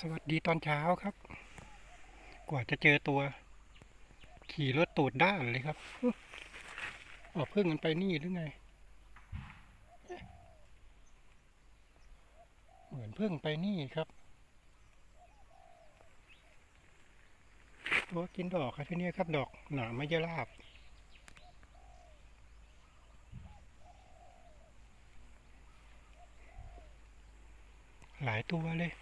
สวัสดีตอนเช้าครับ กว่าจะเจอตัว ขี่รถตูดด้านเลยครับออกเพิ่งมันไปนี่หรือไง เหมือนเพิ่งไปนี่ครับ ตัวกินดอกครับที่นี่ครับ ดอกหนามไม่ยราบหลายตัวเลย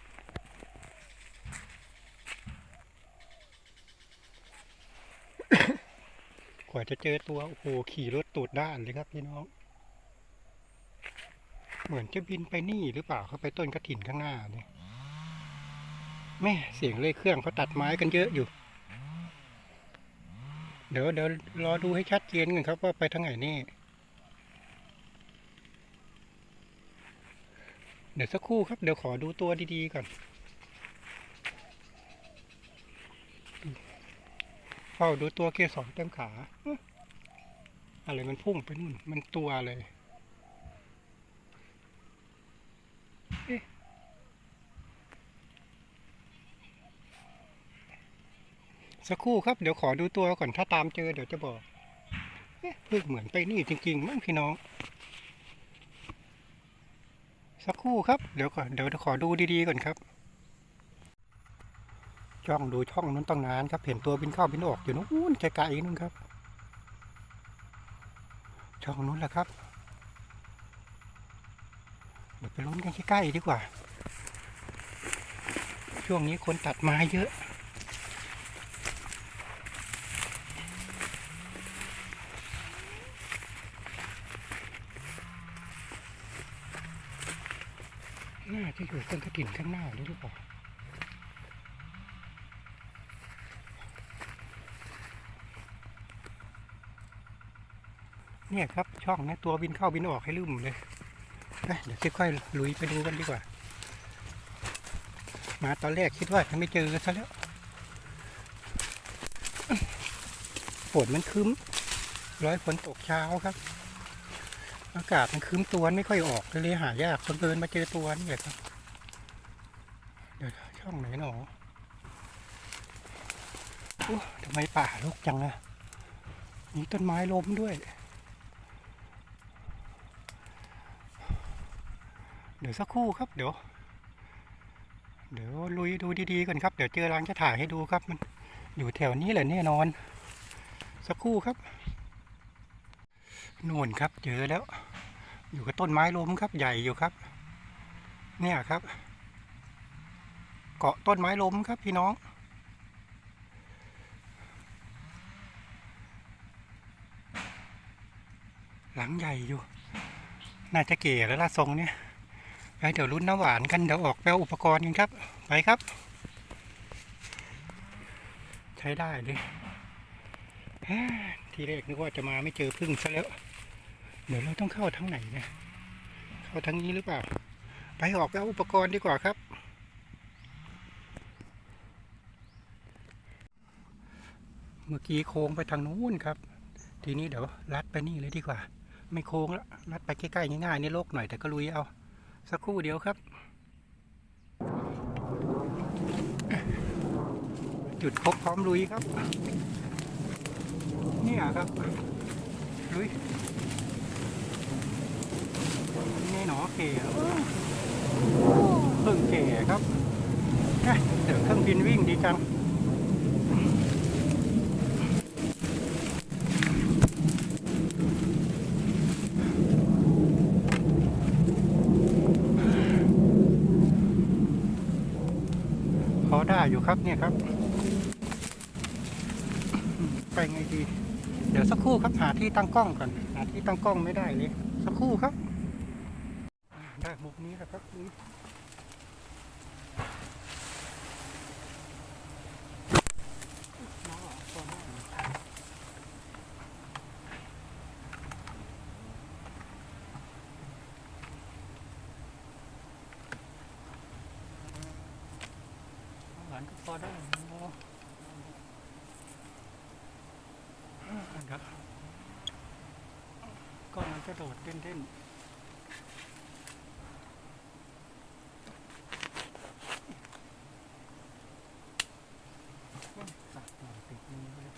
กว่าจะเจอตัวโอ้โหขี่รถตูดด้านเลยครับพี่น้อง เหมือนจะบินไปนี่หรือเปล่าเขาไปต้นกระถินข้างหน้าเนี่ยแม่เสียงเลยเครื่องเขาตัดไม้กันเยอะอยู่ เดี๋ยวเดี๋ยวรอดูให้ชัดเจนกันครับว่าไปทางไหนนี่เดี๋ยวสักครู่ครับเดี๋ยวขอดูตัวดีๆก่อน เฝ้าดูตัวเกสรเต็มขา อะไรมันพุ่งไปนู่น มันตัวเอ๊ะสักครู่ครับเดี๋ยวขอดูตัวก่อนถ้าตามเจอเดี๋ยวจะบอกเอ๊ะเพิ่งเหมือนไปนี่จริงๆมั้งพี่น้อง สักครู่ครับเดี๋ยวก่อนเดี๋ยวขอดูดีๆก่อนครับ จ้องดูช่องนู้นต้องนานครับ เห็นตัวบินเข้าบินออกอยู่นู้นไกลๆนู้นครับ ช่องนู้นแหละครับเดี๋ยวไปลุ้นกันใกล้ๆดีกว่า ช่วงนี้คนตัดไม้เยอะน่าจะอยู่ต้นกระถิ่นข้างหน้าด้หรือเปล่า เนี่ยครับช่องเนี้ตัวบินเข้าบินออกให้ลืมเลยเดี๋ยวค่อยๆลุยไปดูกันดีกว่า มาตอนแรกคิดว่าจะไม่เจอซะแล้วฝนมันครึ้มร้อยฝนตกเช้าครับ อากาศมันครึ้มตัวไม่ค่อยออกเลยหายากคนเดินมาเจอตัวนี่แหละครับ เดี๋ยวช่องไหนหนอโอ้ทำไมป่ารกจังอะมีต้นไม้ล้มด้วย เดี๋ยวสักครู่ครับเดี๋ยว เดี๋ยวลุยดูดีๆกันครับ เดี๋ยวเจอรังจะถ่ายให้ดูครับ มันอยู่แถวนี้แหละแน่นอน สักครู่ครับนู่นครับ เจอแล้ว อยู่กับต้นไม้ล้มครับ ใหญ่อยู่ครับ เนี่ยครับ เกาะต้นไม้ล้มครับพี่น้องหลังใหญ่อยู่ น่าจะเก๋แล้วล่ะทรงเนี่ย เดี๋ยวรุ่นน้ำหวานกันเดี๋ยวออกไปเอาอุปกรณ์กันครับ ไปครับ ใช้ได้เลยทีแรกนึกว่าจะมาไม่เจอพึ่งซะแล้ว เดี๋ยวเราต้องเข้าทางไหนเนี่ยเข้าทางนี้หรือเปล่า ไปออกไปเอาอุปกรณ์ดีกว่าครับ เมื่อกี้โค้งไปทางนู้นครับ ทีนี้เดี๋ยวลัดไปนี่เลยดีกว่า ไม่โค้งละลัดไปใกล้ๆง่ายๆนี่โลกหน่อยแต่ก็ลุยเอา สักครู่เดียวครับ จุดครบพร้อมลุยครับ เนี่ยครับ ลุยนี่หนอเก๋เพิ่งเก๋ครับเดี๋ยวเครื่องบินวิ่งดีจัง พ อได้อยู่ครับเนี่ยครับ ไปไงดี เดี๋ยวสักครู่ครับหาที่ตั้งกล้องก่อนหาที่ตั้งกล้องไม่ได้เลยสักครู่ครับอ่าได้มุมนี้แล้วครับ พอได้กัครับ ก็มันจะโดดเต้นๆสัตว์ติดมือเลย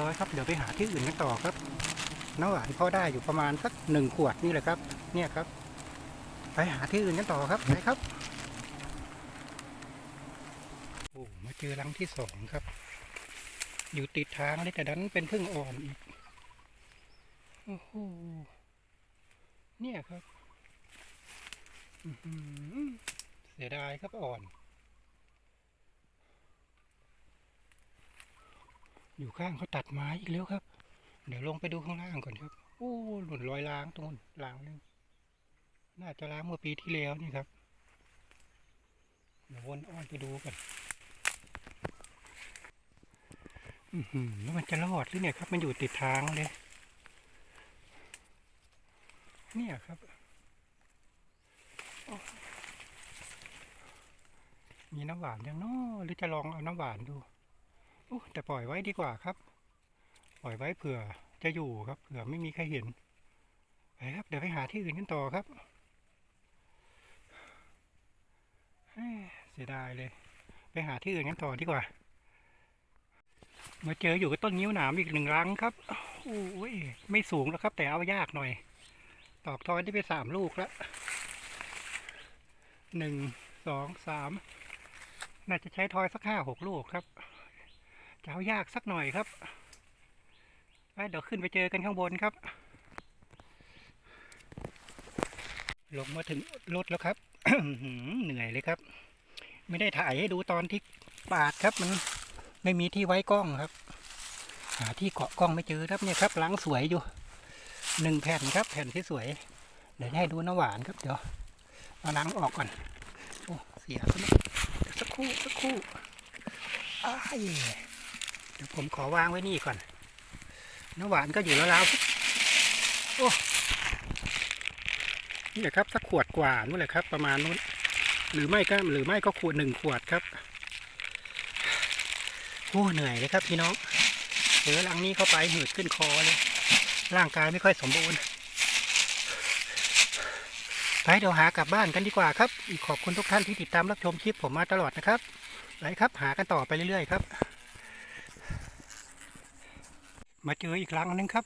ร้อยครับเดี๋ยวไปหาที่อื่นกันต่อครับน้ำหวานพอได้อยู่ประมาณสักหนึ่งขวดนี่แหละครับ เนี่ยครับ ไปหาที่อื่นกันต่อครับไปครับโอ้มาเจอรังที่สองครับ อยู่ติดทางเลยแต่ดันเป็นพึ่งอ่อนอีกโอ้โหเนี่ยครับเสียดายครับอ่อน อยู่ข้างเขาตัดไม้อีกแล้วครับ เดี๋ยวลงไปดูข้างล่างก่อนครับโอ้หลุดรอยล้างตรงนู้นล้างนึงน่าจะล้างเมื่อปีที่แล้วนี่ครับเดี๋ยววนอ้อนไปดูก่อนอือหือแล้วมันจะรอดหรือเนี่ยครับ มันอยู่ติดทางเลย เนี่ยครับ มีน้ำหวานยังน้อหรือจะลองเอาน้ำหวานดู โอ้แต่ปล่อยไว้ดีกว่าครับ ปล่อยไว้เผื่อจะอยู่ครับ เผื่อไม่มีใครเห็นไปครับเดี๋ยวไปหาที่อื่นกันต่อครับเสียดายเลย ไปหาที่อื่นกันต่อดีกว่า มาเจออยู่กับต้นนิ้วหนามอีกหนึ่งรังครับโอ้ยไม่สูงแล้วครับ แต่เอายากหน่อย ตอกทอยได้ไปสามลูกแล้วหนึ่งสองสามน่าจะใช้ทอยสักห้าหกลูกครับ จะเอายากสักหน่อยครับไปเดี๋ยวขึ้นไปเจอกันข้างบนครับ ลงมาถึงรถแล้วครับ เหนื่อยเลยครับ ไม่ได้ถ่ายให้ดูตอนที่ปาดครับ มันไม่มีที่ไว้กล้องครับ หาที่เกาะกล้องไม่เจอครับเนี่ยครับล้างสวยอยู่หนึ่งแผ่นครับ แผ่นที่สวย เดี๋ยวให้ดูน้ำหวานครับเดี๋ยวเอาล้างออกก่อนโอ้เสียซะแล้วเดี๋ยวสักครู่สักครู่อ้าย เดี๋ยวผมขอวางไว้นี่ก่อน น้ำหวานก็อยู่แล้วแล้วๆโอ้นี่แหละครับสักขวดกว่านู่นแหละครับ ประมาณนู้น หรือไม่ก็หรือไม่ก็ขวดหนึ่งขวดครับโอ้เหนื่อยเลยครับพี่น้องเจอลังนี้เข้าไปหืดขึ้นคอเลยร่างกายไม่ค่อยสมบูรณ์ไปเดี๋ยวหากลับบ้านกันดีกว่าครับอีกขอบคุณทุกท่านที่ติดตามรับชมคลิปผมมาตลอดนะครับไปครับ หากันต่อไปเรื่อยๆครับ มาเจออีกรังนึงครับ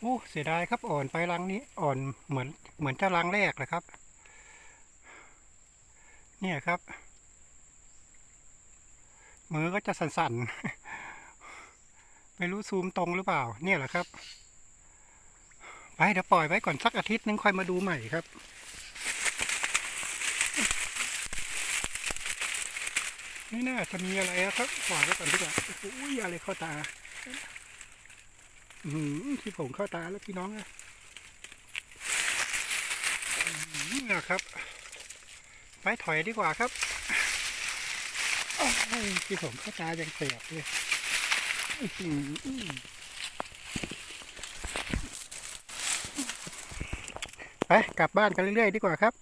โอ้เสียดายครับอ่อนไปรังนี้อ่อนเหมือนเหมือนจ้ารังแรกเลยครับ เนี่ยครับ มือก็จะสั่นๆ ไม่รู้ซูมตรงหรือเปล่า เนี่ยแหละครับ ไปเดี๋ยวปล่อยไว้ก่อนสักอาทิตย์นึงค่อยมาดูใหม่ครับไม่น่าจะมีอะไรอะครับปล่อยไว้ก่อนดีกว่าอุ้ยอะไรเข้าตา อืมที่ผมเข้าตาแล้วพี่น้องนะอืมนะครับไปถอยดีกว่าครับโอ้ยที่ผมเข้าตายังเสียบเลยไปกลับบ้านกันเรื่อยๆดีกว่าครับ